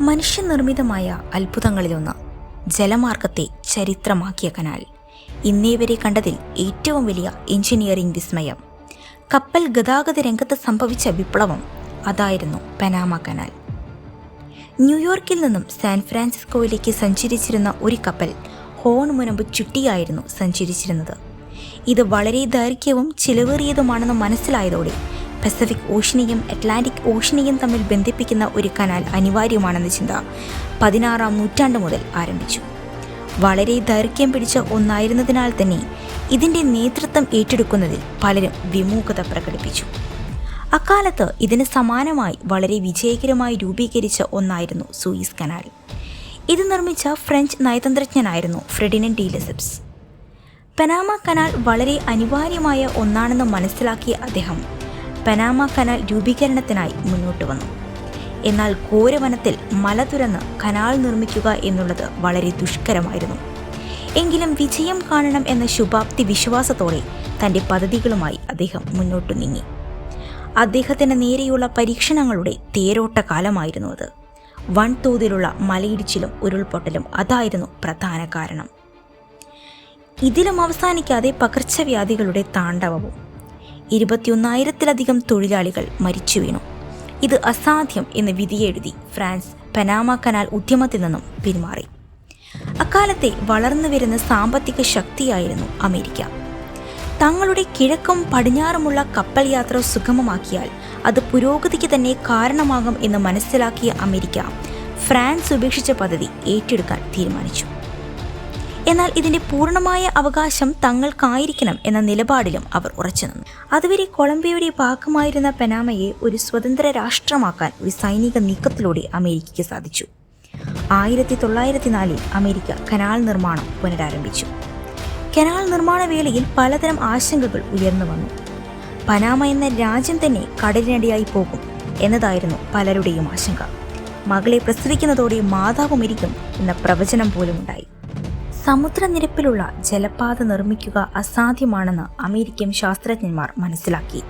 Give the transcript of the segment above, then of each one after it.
മനുഷ്യനിർമ്മിതമായ അത്ഭുതങ്ങളിലൊന്ന് ജലമാർഗത്തെ ചരിത്രമാക്കിയ canal. ഇന്നേ വരെ കണ്ടതിൽ ഏറ്റവും വലിയ എഞ്ചിനീയറിംഗ് വിസ്മയം. കപ്പൽ ഗതാഗത രംഗത്ത് സംഭവിച്ച വിപ്ലവം അതായിരുന്നു പനാമ കനാൽ. ന്യൂയോർക്കിൽ നിന്നും സാൻ ഫ്രാൻസിസ്കോയിലേക്ക് സഞ്ചരിച്ചിരുന്ന ഒരു കപ്പൽ ഹോൺ മുനമ്പ് ചുറ്റിയായിരുന്നു സഞ്ചരിച്ചിരുന്നത്. ഇത് വളരെ ദൈർഘ്യവും ചിലവേറിയതുമാണെന്ന് മനസ്സിലായതോടെ പസഫിക് ഓഷ്യനെയും അറ്റ്ലാന്റിക് ഓഷ്യനെയും തമ്മിൽ ബന്ധിപ്പിക്കുന്ന ഒരു കനാൽ അനിവാര്യമാണെന്ന ചിന്ത പതിനാറാം നൂറ്റാണ്ട് മുതൽ ആരംഭിച്ചു. വളരെ ദൈർഘ്യം പിടിച്ച ഒന്നായിരുന്നതിനാൽ തന്നെ ഇതിന്റെ നേതൃത്വം ഏറ്റെടുക്കുന്നതിൽ പലരും വിമുഖത പ്രകടിപ്പിച്ചു. അക്കാലത്ത് ഇതിന് സമാനമായി വളരെ വിജയകരമായി രൂപീകരിച്ച ഒന്നായിരുന്നു സൂയിസ് കനാൽ ഇത് നിർമ്മിച്ച French നയതന്ത്രജ്ഞനായിരുന്നു Ferdinand de Lesseps Panama canal വളരെ അനിവാര്യമായ ഒന്നാണെന്ന് മനസ്സിലാക്കിയ അദ്ദേഹം പനാമ കനാൽ രൂപീകരണത്തിനായി മുന്നോട്ട് വന്നു. എന്നാൽ ഘോരവനത്തിൽ മല തുരന്ന് കനാൽ നിർമ്മിക്കുക എന്നുള്ളത് വളരെ ദുഷ്കരമായിരുന്നു. എങ്കിലും വിജയം കാണണം എന്ന ശുഭാപ്തി വിശ്വാസത്തോടെ തന്റെ പദ്ധതികളുമായി അദ്ദേഹം മുന്നോട്ട് നീങ്ങി. അദ്ദേഹത്തിന് നേരെയുള്ള പരീക്ഷണങ്ങളുടെ തേരോട്ട കാലമായിരുന്നു അത്. വൻതോതിലുള്ള മലയിടിച്ചിലും ഉരുൾപൊട്ടലും അതായിരുന്നു പ്രധാന കാരണം. ഇതിലും അവസാനിക്കാതെ പകർച്ചവ്യാധികളുടെ താണ്ഡവവും ഇരുപത്തിയൊന്നായിരത്തിലധികം തൊഴിലാളികൾ മരിച്ചു വീണു. ഇത് അസാധ്യം എന്ന് വിധിയെഴുതി ഫ്രാൻസ് പനാമ കനാൽ ഉദ്യമത്തിൽ നിന്നും പിന്മാറി. അക്കാലത്തെ വളർന്നു വരുന്ന സാമ്പത്തിക ശക്തിയായിരുന്നു അമേരിക്ക. തങ്ങളുടെ കിഴക്കും പടിഞ്ഞാറുമുള്ള കപ്പൽ യാത്ര സുഗമമാക്കിയാൽ അത് പുരോഗതിക്ക് തന്നെ കാരണമാകും എന്ന് മനസ്സിലാക്കിയ അമേരിക്ക ഫ്രാൻസ് ഉപേക്ഷിച്ച പദ്ധതി ഏറ്റെടുക്കാൻ തീരുമാനിച്ചു. എന്നാൽ ഇതിന്റെ പൂർണമായ അവകാശം തങ്ങൾക്കായിരിക്കണം എന്ന നിലപാടിലും അവർ ഉറച്ചുനിന്നു അതുവരെ കൊളംബിയയുടെ ഭാഗമായിരുന്ന പനാമയെ ഒരു സ്വതന്ത്ര രാഷ്ട്രമാക്കാൻ ഒരു സൈനിക നീക്കത്തിലൂടെ അമേരിക്കയ്ക്ക് സാധിച്ചു. ആയിരത്തി തൊള്ളായിരത്തി നാലിൽ അമേരിക്ക കനാൽ നിർമ്മാണം പുനരാരംഭിച്ചു. കനാൽ നിർമ്മാണ വേളയിൽ പലതരം ആശങ്കകൾ ഉയർന്നു വന്നു. പനാമ എന്ന രാജ്യം തന്നെ കടലിനടിയായി പോകും എന്നതായിരുന്നു പലരുടെയും ആശങ്ക. മകളെ പ്രസവിക്കുന്നതോടെ മാതാവ് മരിക്കും എന്ന പ്രവചനം പോലുമുണ്ടായി. സമുദ്രനിരപ്പിലുള്ള ജലപാത നിർമ്മിക്കുക അസാധ്യമാണെന്ന് അമേരിക്കൻ ശാസ്ത്രജ്ഞന്മാർ മനസ്സിലാക്കി.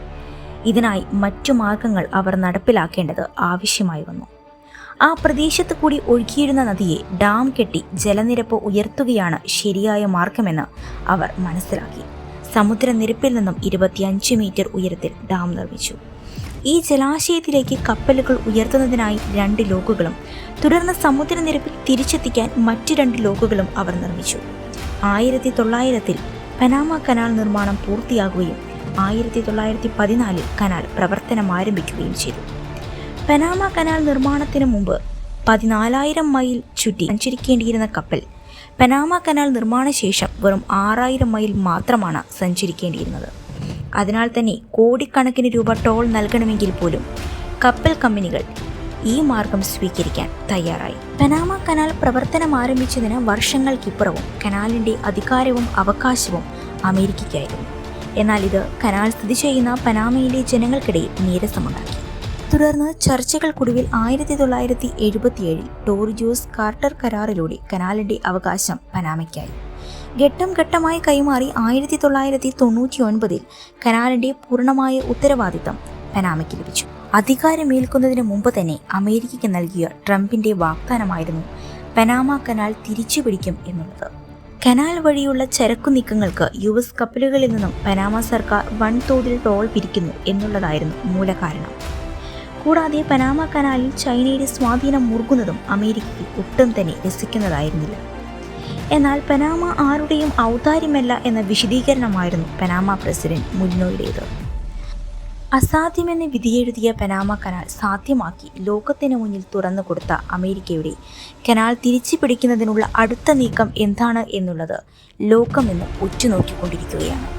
ഇതിനായി മറ്റു മാർഗങ്ങൾ അവർ നടപ്പിലാക്കേണ്ടത് ആവശ്യമായി വന്നു. ആ പ്രദേശത്ത് കൂടി ഒഴുകിയിരുന്ന നദിയെ ഡാം കെട്ടി ജലനിരപ്പ് ഉയർത്തുകയാണ് ശരിയായ മാർഗമെന്ന് അവർ മനസ്സിലാക്കി. സമുദ്രനിരപ്പിൽ നിന്നും ഇരുപത്തിയഞ്ച് മീറ്റർ ഉയരത്തിൽ ഡാം നിർമ്മിച്ചു. ഈ ജലാശയത്തിലേക്ക് കപ്പലുകൾ ഉയർത്തുന്നതിനായി രണ്ട് ലോക്കുകളും തുടർന്ന് സമുദ്രനിരപ്പിൽ തിരിച്ചെത്തിക്കാൻ മറ്റു രണ്ട് ലോക്കുകളും അവർ നിർമ്മിച്ചു. ആയിരത്തി തൊള്ളായിരത്തിൽ പനാമ കനാൽ നിർമ്മാണം പൂർത്തിയാകുകയും ആയിരത്തി തൊള്ളായിരത്തി പതിനാലിൽ കനാൽ പ്രവർത്തനം ആരംഭിക്കുകയും ചെയ്തു. പനാമ കനാൽ നിർമ്മാണത്തിന് മുമ്പ് പതിനാലായിരം മൈൽ ചുറ്റി സഞ്ചരിക്കേണ്ടിയിരുന്ന കപ്പൽ പനാമ കനാൽ നിർമ്മാണശേഷം വെറും ആറായിരം മൈൽ മാത്രമാണ് സഞ്ചരിക്കേണ്ടിയിരുന്നത്. അതിനാൽ തന്നെ കോടിക്കണക്കിന് രൂപ ടോൾ നൽകണമെങ്കിൽ പോലും കപ്പൽ കമ്പനികൾ ഈ മാർഗം സ്വീകരിക്കാൻ തയ്യാറായി. പനാമ കനാൽ പ്രവർത്തനം ആരംഭിച്ചതിന് വർഷങ്ങൾക്കിപ്പുറവും കനാലിന്റെ അധികാരവും അവകാശവും അമേരിക്കയ്ക്കായിരുന്നു. എന്നാൽ ഇത് കനാൽ സ്ഥിതി ചെയ്യുന്ന പനാമയിലെ ജനങ്ങൾക്കിടയിൽ നീരസമുണ്ടാക്കി. തുടർന്ന് ചർച്ചകൾക്കൊടുവിൽ ആയിരത്തി തൊള്ളായിരത്തി എഴുപത്തിയേഴിൽ ടോറിജോസ് കാർട്ടർ കരാറിലൂടെ കനാലിന്റെ അവകാശം പനാമയ്ക്കായി. ഘട്ടം ഘട്ടമായി കൈമാറി ആയിരത്തി തൊള്ളായിരത്തി തൊണ്ണൂറ്റി ഒൻപതിൽ കനാലിന്റെ പൂർണമായ ഉത്തരവാദിത്തം പനാമയ്ക്ക് ലഭിച്ചു. അധികാരമേൽക്കുന്നതിന് മുമ്പ് തന്നെ അമേരിക്കയ്ക്ക് നൽകിയ ട്രംപിന്റെ വാഗ്ദാനമായിരുന്നു പനാമ കനാൽ തിരിച്ചു പിടിക്കും എന്നുള്ളത്. കനാൽ വഴിയുള്ള ചരക്കു നീക്കങ്ങൾക്ക് യു എസ് കപ്പലുകളിൽ നിന്നും പനാമ സർക്കാർ വൻതോതിൽ ടോൾ പിരിക്കുന്നു എന്നുള്ളതായിരുന്നു മൂലകാരണം. കൂടാതെ പനാമ കനാലിൽ ചൈനയുടെ സ്വാധീനം മുറുകുന്നതും അമേരിക്കയ്ക്ക് ഒട്ടും തന്നെ രസിക്കുന്നതായിരുന്നില്ല. എന്നാൽ പനാമ ആരുടെയും ഔദാര്യമല്ല എന്ന വിശദീകരണമായിരുന്നു പനാമ പ്രസിഡന്റ് മുന്നോയുടേത് അസാധ്യമെന്ന് വിധിയെഴുതിയ പനാമ കനാൽ സാധ്യമാക്കി ലോകത്തിന് മുന്നിൽ തുറന്നു കൊടുത്ത അമേരിക്കയുടെ കനാൽ തിരിച്ചു പിടിക്കുന്നതിനുള്ള അടുത്ത നീക്കം എന്താണ് എന്നുള്ളത് ലോകമെന്ന് ഉറ്റുനോക്കിക്കൊണ്ടിരിക്കുകയാണ്.